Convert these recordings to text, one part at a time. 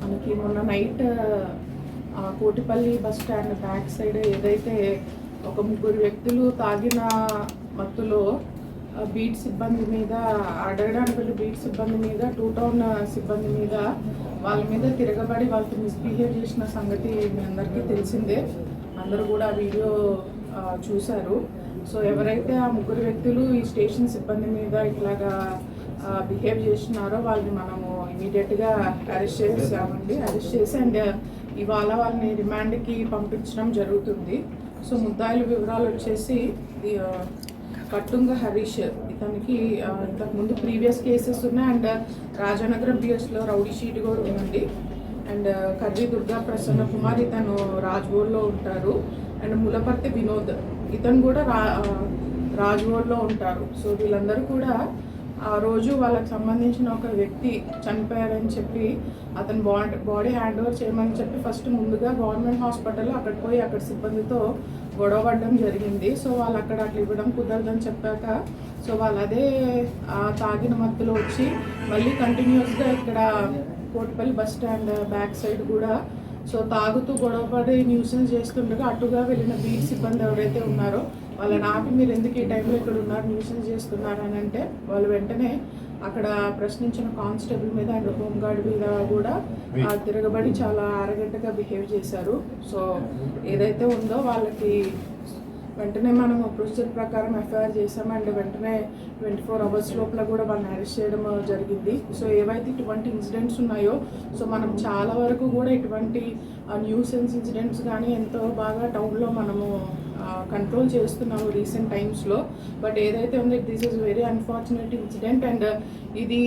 మనకి మొన్న నైట్ ఆ, Kotipalli bus stand back side ఏదైతే ఒక ముగ్గురు వ్యక్తులు తాగిన మత్తులో బీట్ సిబ్బంది మీద అడగడానికి వెళ్ళి బీట్ సిబ్బంది మీద టూ టౌన్ సిబ్బంది మీద వాళ్ళ మీద తిరగబడి వాళ్ళతో మిస్బిహేవ్ చేసిన సంగతి మీ అందరికీ తెలిసిందే. అందరూ కూడా ఆ వీడియో చూశారు. సో ఎవరైతే ఆ ముగ్గురు వ్యక్తులు ఈ స్టేషన్ సిబ్బంది మీద ఇట్లాగా బిహేవ్ చేస్తున్నారో వాళ్ళని మనము ఇమీడియట్గా అరెస్ట్ చేసామండి అరెస్ట్ చేసి అండ్ ఇవాళ వాళ్ళని రిమాండ్కి పంపించడం జరుగుతుంది. సో ముద్దాయిల వివరాలు వచ్చేసి కట్టుంగ హరీష్ ఇతనికి ఇంతకుముందు ప్రీవియస్ కేసెస్ ఉన్నాయి అండ్ రాజానగరం బిఎస్లో రౌడీ షీట్ కూడా ఉందండి. అండ్ కర్రీ దుర్గా ప్రసన్న కుమార్ ఇతను రాజ్గోడ్లో ఉంటారు. అండ్ ములపర్తి వినోద్ ఇతను కూడా రా రాజ్గోడ్లో ఉంటారు. సో వీళ్ళందరూ కూడా ఆ రోజు వాళ్ళకి సంబంధించిన ఒక వ్యక్తి చనిపోయారని చెప్పి అతను బాడీ బాడీ హ్యాండ్ ఓవర్ చేయమని చెప్పి ఫస్ట్ ముందుగా గవర్నమెంట్ హాస్పిటల్ అక్కడ పోయి అక్కడ సిబ్బందితో గొడవ పడడం జరిగింది. సో వాళ్ళు అక్కడ అట్లా ఇవ్వడం కుదరదని చెప్పాక సో వాళ్ళు అదే ఆ తాగిన మత్తులో వచ్చి మళ్ళీ కంటిన్యూస్గా ఇక్కడ Kotipalli bus stand back side కూడా సో తాగుతూ గొడవపడి న్యూసెన్స్ చేస్తుండగా అటుగా వెళ్ళిన బీట్ సిబ్బంది ఎవరైతే ఉన్నారో వాళ్ళని ఆపి మీరు ఎందుకు ఈ టైంలో ఇక్కడ ఉన్నారు న్యూసెన్స్ చేస్తున్నారు అని అంటే వాళ్ళు వెంటనే అక్కడ ప్రశ్నించిన కానిస్టేబుల్ మీద అండ్ హోంగార్డ్ మీద కూడా తిరగబడి చాలా అరగంటగా బిహేవ్ చేశారు. సో ఏదైతే ఉందో వాళ్ళకి వెంటనే మనం ప్రొసీజర్ ప్రకారం ఎఫ్ఐఆర్ చేసాం అండ్ వెంటనే ట్వంటీ ఫోర్ అవర్స్ లోపల కూడా వాళ్ళని అరెస్ట్ చేయడం జరిగింది. సో ఏవైతే ఇటువంటి ఇన్సిడెంట్స్ ఉన్నాయో సో మనం చాలా వరకు కూడా ఇటువంటి న్యూసెన్స్ ఇన్సిడెంట్స్ కానీ ఎంతో బాగా టౌన్లో మనము కంట్రోల్ చేస్తున్నాము రీసెంట్ టైమ్స్లో బట్ ఏదైతే ఉందో this is very unfortunate incident and ఇది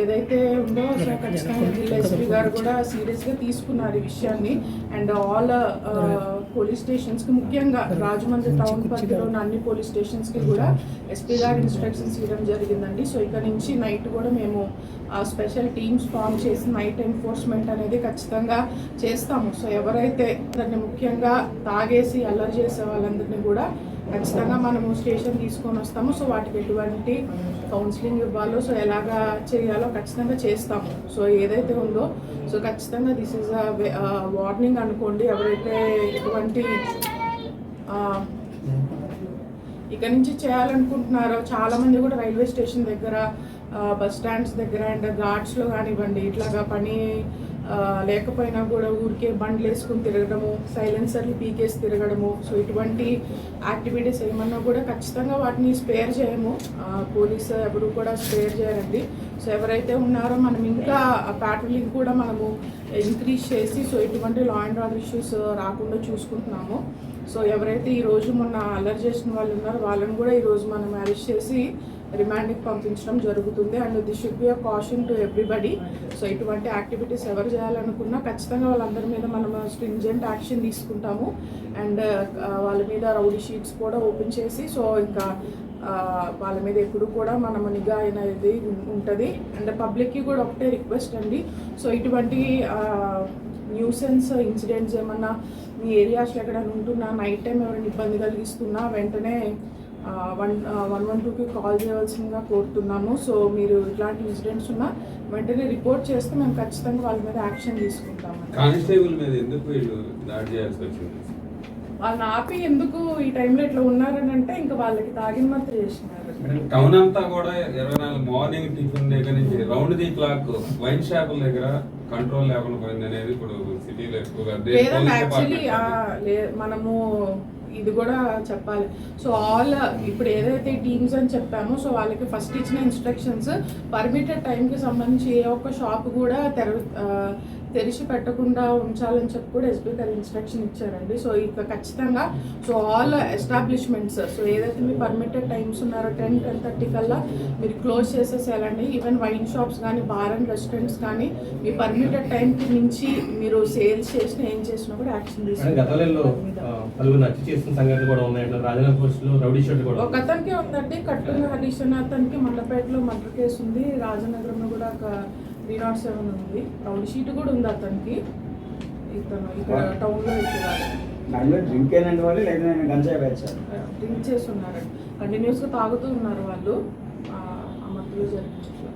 ఏదైతే ఉందో ఖచ్చితంగా జిల్లా ఎస్పీ గారు కూడా సీరియస్గా తీసుకున్నారు ఈ విషయాన్ని. అండ్ ఆల్ పోలీస్ స్టేషన్స్కి ముఖ్యంగా రాజమండ్రి టౌన్ పరిధిలో ఉన్న అన్ని పోలీస్ స్టేషన్స్కి కూడా ఎస్పీ గారు ఇన్స్ట్రక్షన్స్ ఇవ్వడం జరిగిందండి. సో ఇక్కడ నుంచి నైట్ కూడా మేము స్పెషల్ టీమ్స్ ఫామ్ చేసి నైట్ ఎన్ఫోర్స్మెంట్ అనేది ఖచ్చితంగా చేస్తాము. సో ఎవరైతే దాన్ని ముఖ్యంగా తాగేసి అల్లరి చేసే వాళ్ళందరినీ కూడా ఖచ్చితంగా మనము స్టేషన్ తీసుకొని వస్తాము. సో వాటికి ఎటువంటి కౌన్సిలింగ్ ఇవ్వాలో సో ఎలాగా చేయాలో ఖచ్చితంగా చేస్తాము. సో ఏదైతే ఉందో సో ఖచ్చితంగా దిస్ ఇస్ వార్నింగ్ అనుకోండి. ఎవరైతే ఎటువంటి ఇక్కడ ఇక నుంచి చేయాలనుకుంటున్నారో చాలా మంది కూడా రైల్వే స్టేషన్ దగ్గర బస్ స్టాండ్స్ దగ్గర అండ్ ఘాట్స్లో కానివ్వండి ఇట్లాగా పని లేకపోయినా కూడా ఊరికే బండ్లు వేసుకుని తిరగడము సైలెన్సర్లు పీకేసి తిరగడము. సో ఇటువంటి యాక్టివిటీస్ ఏమన్నా కూడా ఖచ్చితంగా వాటిని స్పేర్ చేయము. పోలీసు ఎవరు కూడా స్పేర్ చేయరండి. సో ఎవరైతే ఉన్నారో మనం ఇంకా ప్యాట్రోలింగ్ కూడా మనము ఇంక్రీజ్ చేసి సో ఇటువంటి లా అండ్ ఆర్డర్ ఇష్యూస్ రాకుండా చూసుకుంటున్నాము. సో ఎవరైతే ఈ రోజు మొన్న అలర్ట్ చేసిన వాళ్ళు ఉన్నారో వాళ్ళని కూడా ఈరోజు మనం అరెస్ట్ చేసి రిమాండ్కి పంపించడం జరుగుతుంది. And this should be a caution to everybody so ఇటువంటి యాక్టివిటీస్ ఎవరు చేయాలనుకున్నా ఖచ్చితంగా వాళ్ళందరి మీద మనం స్ట్రింజెంట్ యాక్షన్ తీసుకుంటాము. అండ్ uh, వాళ్ళ మీద రౌడీ షీట్స్ కూడా ఓపెన్ చేసి సో ఇంకా వాళ్ళ మీద ఎప్పుడు కూడా మనం నిఘా అనేది ఉంటుంది. అండ్ పబ్లిక్కి కూడా ఒకటే రిక్వెస్ట్ అండి. సో ఇటువంటి న్యూసెన్స్ ఇన్సిడెంట్స్ ఏమన్నా మీ ఏరియాస్లో ఎక్కడైనా ఉంటున్నా నైట్ టైం ఎవరైనా ఇబ్బంది కలిగిస్తున్నా వెంటనే వన్ వన్ వన్ టూకి కాల్ చేయవలసిందిగా కోరుతున్నాము సో మీరు ఇట్లాంటి ఇన్సిడెంట్స్ ఉన్నా వెంటనే రిపోర్ట్ చేస్తే మేము ఖచ్చితంగా వాళ్ళ మీద యాక్షన్ తీసుకుంటాము. కానిస్టేబుల్ మీద ఎందుకు వీళ్ళు దాడి చేయాల్సి వచ్చింది? వాళ్ళని ఆపి ఎందుకు ఈ టైంలో ఇట్లా ఉన్నారని అంటే ఇంకా వాళ్ళకి తాగిన మాత్రం చేసినారు. టౌన్ అంతా కూడా ఇరవై నాలుగు మార్నింగ్ టిఫిన్ దగ్గర నుంచి రౌండ్ ది క్లాక్ వైన్ షాపుల దగ్గర కంట్రోల్ లేకుండా పోయింది అనేది ఇప్పుడు సిటీలో ఎక్కువగా మనము ఇది కూడా చెప్పాలి. సో ఆల్ ఇప్పుడు ఏదైతే టీమ్స్ అని చెప్పామో సో వాళ్ళకి ఫస్ట్ ఇచ్చిన ఇన్స్ట్రక్షన్స్ పర్మిటెడ్ టైంకి సంబంధించి ఏ ఒక్క షాప్ కూడా తెర తెరిచి పెట్టకుండా ఉంచాలని చెప్పి కూడా ఎస్బీ గారు ఇన్స్ట్రక్షన్ ఇచ్చారండి. సో ఇక ఖచ్చితంగా సో ఆల్ ఎస్టాబ్లిష్మెంట్స్ సో ఏదైతే మీ పర్మిటెడ్ టైమ్స్ ఉన్నారో టెన్ టెన్ థర్టీ కల్లా మీరు క్లోజ్ చేసేసేయాలండి. ఈవెన్ వైన్ షాప్స్ కానీ బార్ అండ్ రెస్టారెంట్స్ కానీ మీ పర్మిటెడ్ టైంకి మించి మీరు సేల్స్ చేసినా ఏం చేసినా కూడా యాక్షన్ కూడా ఒక అతనికి ఉందండి. కట్టున్న హరీష్ అతనికి మండపేటలో మర్డర్ కేసు ఉంది. రాజనగరంలో కూడా ఒక త్రీ నాట్ సెవెన్ ఉంది. రౌండ్ షీట్ కూడా ఉంది అతనికి. ఇతను ఇక్కడ టౌన్లో ఇక్కడ డ్రింక్ అయినందు వాళ్ళు లేదా గంజాయి వేచారు డ్రింక్ కంటిన్యూస్గా తాగుతూ ఉన్నారు వాళ్ళు. ఆ, మత్తులో జరిగించారు